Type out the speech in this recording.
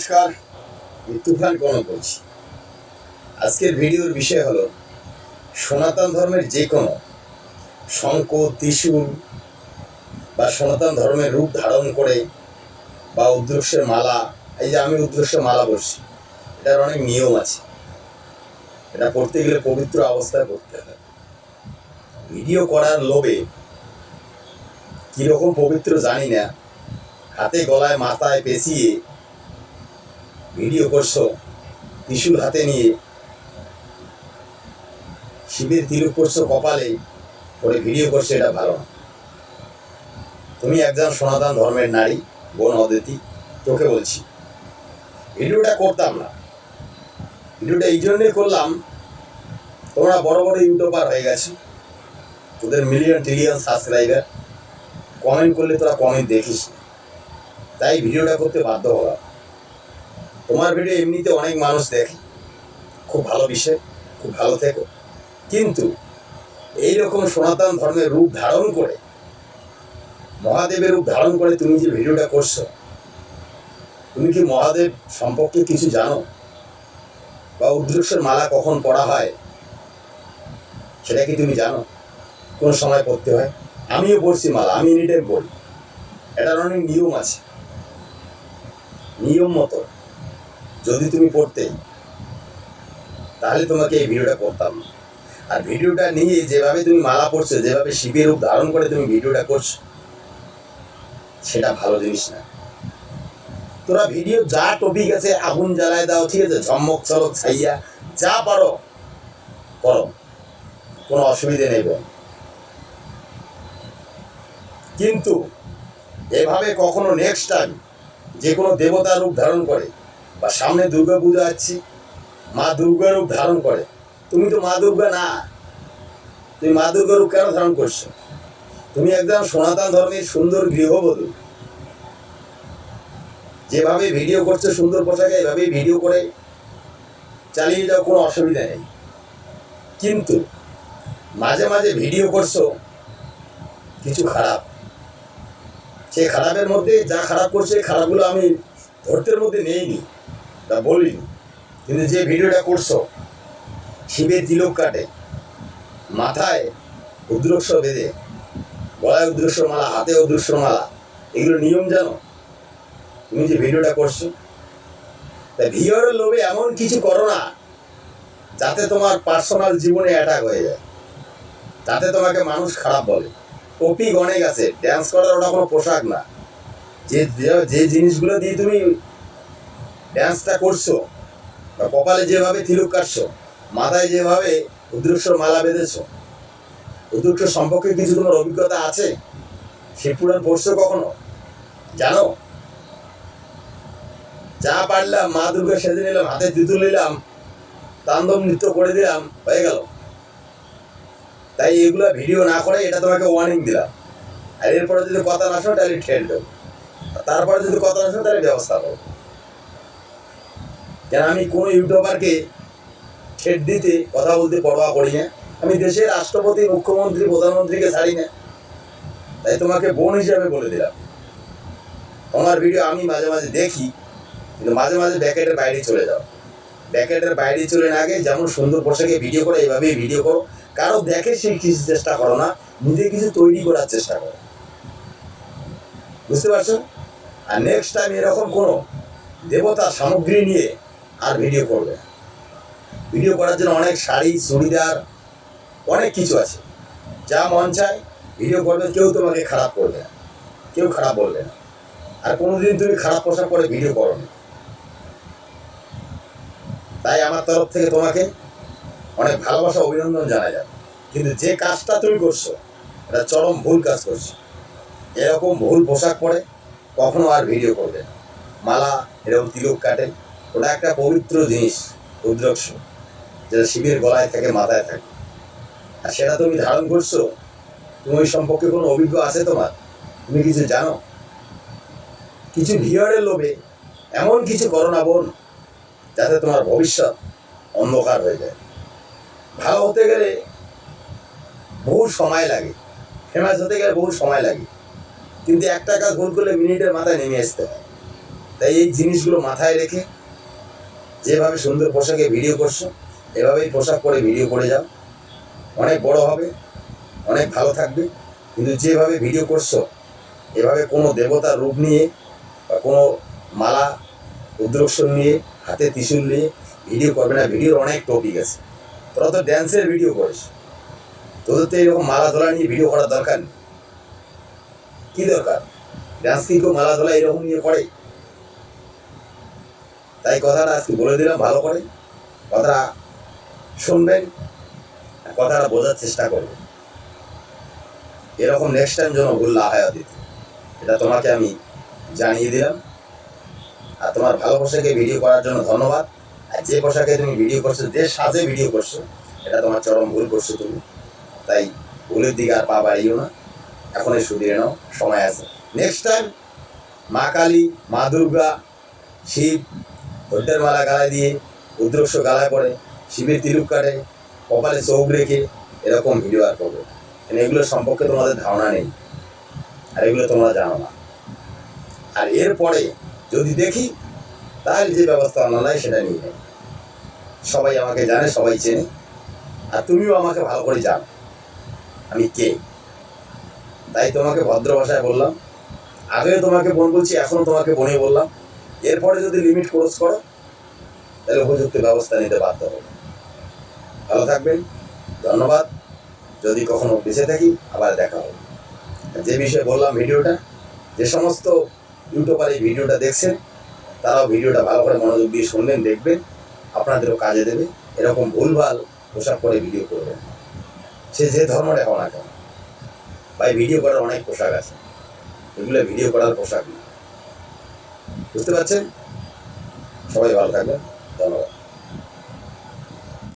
নমস্কার তুফান গণন করছি। আজকের ভিডিওর বিষয় হলো, সনাতন ধর্মের যে কোনো শঙ্খ, ত্রিশূল বা সনাতন ধর্মের রূপ ধারণ করে বা উদ্রক্ষের মালা, এই যে আমি উদ্রক্ষের মালা পরছি এটার অনেক নিয়ম আছে। এটা পড়তে গেলে পবিত্র অবস্থায় পড়তে হয়। ভিডিও করার লোভে কীরকম পবিত্র জানি না, হাতে গলায় মাথায় পেঁচিয়ে ভিডিও করছ ত্রিশূল হাতে নিয়ে শিবের তিলক করছ কপালে করে ভিডিও করছ, এটা ভালো না। তুমি একজন সনাতন ধর্মের নারী, বোন অদিতি তোকে বলছি। ভিডিওটা করতাম না। ভিডিওটা এই জন্যই করলাম, তোমরা বড় বড় ইউটিউবার হয়ে গেছো, তোদের মিলিয়ন ট্রিলিয়ন সাবস্ক্রাইবার কমেন্ট করলে তোরা কমেন্ট দেখিস। তাই ভিডিওটা করতে বাধ্য হলাম। তোমার ভিডিও এমনিতে অনেক মানুষ দেখে। খুব ভালো বিষয়, খুব ভালো থেকো। কিন্তু এই রকম সনাতন ধর্মের রূপ ধারণ করে, মহাদেবের রূপ ধারণ করে তুমি যে ভিডিওটা করছ, তুমি কি মহাদেব সম্পর্কে কিছু জানো? বা উদ্রুক্ষের মালা কখন পড়া হয়, সেটা কি তুমি জানো? কোন সময় পড়তে হয়? আমিও পড়ছি মালা, আমি এনি টাইম পড়ি। এটার অনেক নিয়ম আছে। নিয়ম মতো। যদি তুমি পড়তে, তাহলে তোমাকে এই ভিডিওটা করতাম। আর ভিডিওটা নিয়ে যেভাবে তুমি মালা পড়ছো, যেভাবে শিবের রূপ ধারণ করে তুমি ভিডিওটা করছ, সেটা ভালো জিনিস না। তোরা ভিডিও যা টপিক আছে, আগুন জ্বালায় দাও, ঠিক আছে? ঝম্মক চলক ছাইয়া, যা পারো, করো। কোনো অসুবিধে নেই বোন কিন্তু, এভাবে কখনো নেক্সট টাইম যে কোনো দেবতার রূপ ধারণ করে বা সামনে দুর্গা পুজো আসছি মা দুর্গার রূপ ধারণ করে। তুমি তো মা দুর্গা না। তুমি মা দুর্গার রূপ কেন ধারণ করছ? তুমি একদম সনাতন ধর্মের সুন্দর গৃহবধূ। যেভাবে ভিডিও করছ সুন্দর পোশাকে, এভাবেই ভিডিও করে চালিয়ে যাও, কোনো অসুবিধা নেই। কিন্তু মাঝে মাঝে ভিডিও করছ, কিছু খারাপ। সেই খারাপের মধ্যে যা খারাপ করছে, খারাপগুলো আমি ধরতের মধ্যে নেইনি। তা বলিনি। কিন্তু যে ভিডিওটা করছ, শিবের তিলক কাটে, মাথায় উদ্রক্ষ বেঁধে, গলায় উদ্রক্ষ মালা হাতে উদ্রক্ষ মালা এগুলো নিয়ম জানো? তুমি যে ভিডিওটা করছ, তা ভিডিওর লোভে এমন কিছু করো না, যাতে তোমার পার্সোনাল জীবনে অ্যাটাক হয়ে যায়। তাতে তোমাকে মানুষ খারাপ বলে। টপিক অনেক আছে ড্যান্স করার ওটা কোনো পোশাক না। যে- যে জিনিসগুলো দিয়ে তুমি ড্যান্সটা করছ, বা কপালে যেভাবে তিলক কাটছো, মাথায় যেভাবে উদ্রক্ষ মালা বেঁধেছো উদ্রক্ষ সম্পর্কে কিছু তোমার অভিজ্ঞতা আছে? সে পুরাণ পড়ছো কখনো? জানো? যা পারলাম, মা দুর্গা সেজে নিলাম, হাতে জুতো নিলাম তান্দব নৃত্য করে দিলাম, হয়ে গেল। তাই এগুলো ভিডিও না করে এটা তোমাকে ওয়ার্নিং দিলাম। আর এরপরে যদি কথা না শোনো, তাহলে ঠেল তারপরে যদি কথা না শোনো, তাহলে ব্যবস্থা করো কেন আমি কোনো ইউটিউবারকে ঠেট দিতে কথা বলতে পরোয়া করি না? আমি দেশের রাষ্ট্রপতি, মুখ্যমন্ত্রী, প্রধানমন্ত্রীকে ছাড়ি না। তাই তোমাকে বোন হিসাবে বলে দিলাম। তোমার ভিডিও আমি মাঝে মাঝে দেখি, কিন্তু মাঝে মাঝে ব্যাকেটের বাইরে চলে যাও। ব্যাকেটের বাইরে চলে না আগে যেমন সুন্দর পোশাকে ভিডিও করো, এইভাবেই ভিডিও করো। কারও দেখে সেই কিছু চেষ্টা করো না, নিজে কিছু তৈরি করার চেষ্টা করো। বুঝতে পারছ? আর নেক্সট টাইম এরকম কোনো দেবতা সামগ্রী নিয়ে আর ভিডিও করবে। ভিডিও করার জন্য অনেক শাড়ি, চুড়িদার, অনেক কিছু আছে। যা মন চায় ভিডিও করবে, কেউ তোমাকে খারাপ করবে কেউ খারাপ বলবে না। আর কোনোদিন তুমি খারাপ পোশাক পরে ভিডিও করো না। তাই আমার তরফ থেকে তোমাকে অনেক ভালোবাসা, অভিনন্দন জানা যাবে কিন্তু যে কাজটা তুমি করছ, এটা চরম ভুল কাজ করছ। এরকম ভুল পোশাক পরে কখনো আর ভিডিও করবে না। মালা এরকম তিলক কাটে ওটা একটা পবিত্র জিনিস রুদ্রাক্ষ যেটা শিবের গলায় থাকে, মাথায় থাকে। আর সেটা তুমি ধারণ করছ, তুমি ওই সম্পর্কে কোনো অভিজ্ঞ আছে তোমার? তুমি কিছু জানো? কিছু ভিওরের লোভে এমন কিছু করো না বোন, যাতে তোমার ভবিষ্যৎ অন্ধকার হয়ে যায়। ভালো হতে গেলে বহু সময় লাগে, ফেমাস হতে গেলে বহু সময় লাগে। কিন্তু একটা কাজ ভুল করলে মিনিটের মাথায় নেমে আসতে হয়। তাই এই জিনিসগুলো মাথায় রেখে যেভাবে সুন্দর পোশাকে ভিডিও করছ, এভাবেই পোশাক পরে ভিডিও করে যাও। অনেক বড় হবে, অনেক ভালো থাকবে। কিন্তু যেভাবে ভিডিও করছ, এভাবে কোনো দেবতার রূপ নিয়ে বা কোনো মালা রুদ্রাক্ষর নিয়ে, হাতে ত্রিশূল নিয়ে ভিডিও করবে না। ভিডিওর অনেক টপিক আছে। তোরা তো ড্যান্সের ভিডিও করিস। তোদের তো এরকম মালা ধরা নিয়ে ভিডিও করার দরকার নেই। কি দরকার? ডান্স কি কেউ মালা ধরা এরকম নিয়ে করে। তাই কথাটা আজকে বলে দিলাম, ভালো করে। কথাটা শুনবেন, কথাটা বোঝার চেষ্টা করবেন। এরকম নেক্সট টাইম যেন ভুল না হয় অতীত। এটা তোমাকে আমি জানিয়ে দিলাম। আর তোমার ভালো পোশাকে ভিডিও করার জন্য ধন্যবাদ। আর যে পোশাকে তুমি ভিডিও করছ, যে সাজে ভিডিও করছ, এটা তোমার চরম ভুল করছ তুমি। তাই ভুলের দিকে আর পা বাড়িও না। এখনই শুধিয়ে নাও, সময় আছে। নেক্সট টাইম মা কালী, মা দুর্গা, শিব হরিদ্বার মালা গালায় দিয়ে রুদ্রাক্ষ গালায় পড়ে শিবের তিলুক কাটে, কপালে চোখ রেখে এরকম ভিডিও আর করবে। কারণ এগুলো সম্পর্কে তোমাদের ধারণা নেই, আর এগুলো তোমরা জানো না। আর এরপরে যদি দেখি, তাহলে যে ব্যবস্থা আনা হয় সেটা নিয়ে নেই। সবাই আমাকে জানে, সবাই চেনে, আর তুমিও আমাকে ভালো করে জানো, আমি কে? তাই তোমাকে ভদ্র ভাষায় বললাম। আগেও তোমাকে বোন বলছি এখনও তোমাকে বোনই বললাম। এরপরে যদি লিমিট ক্রস করো, তাহলে উপযুক্ত ব্যবস্থা নিতে বাধ্য হবে। ভালো থাকবেন, ধন্যবাদ। যদি কখনো বেঁচে থাকি, আবার দেখা হবে। যে বিষয়ে বললাম ভিডিওটা, যে সমস্ত ইউটিউবার এই ভিডিওটা দেখছেন, তারাও ভিডিওটা ভালো করে মনোযোগ দিয়ে শুনলেন দেখবেন, আপনাদেরও কাজে দেবে। এরকম ভুলভাল পোশাক পরে ভিডিও করবেন সে যে ধর্মটা দেখো না কেন ভিডিও করার অনেক পোশাক আছে। এগুলো ভিডিও করার পোশাক না। বুঝতে পারছেন? সবাই ভালো থাকবেন। ধন্যবাদ।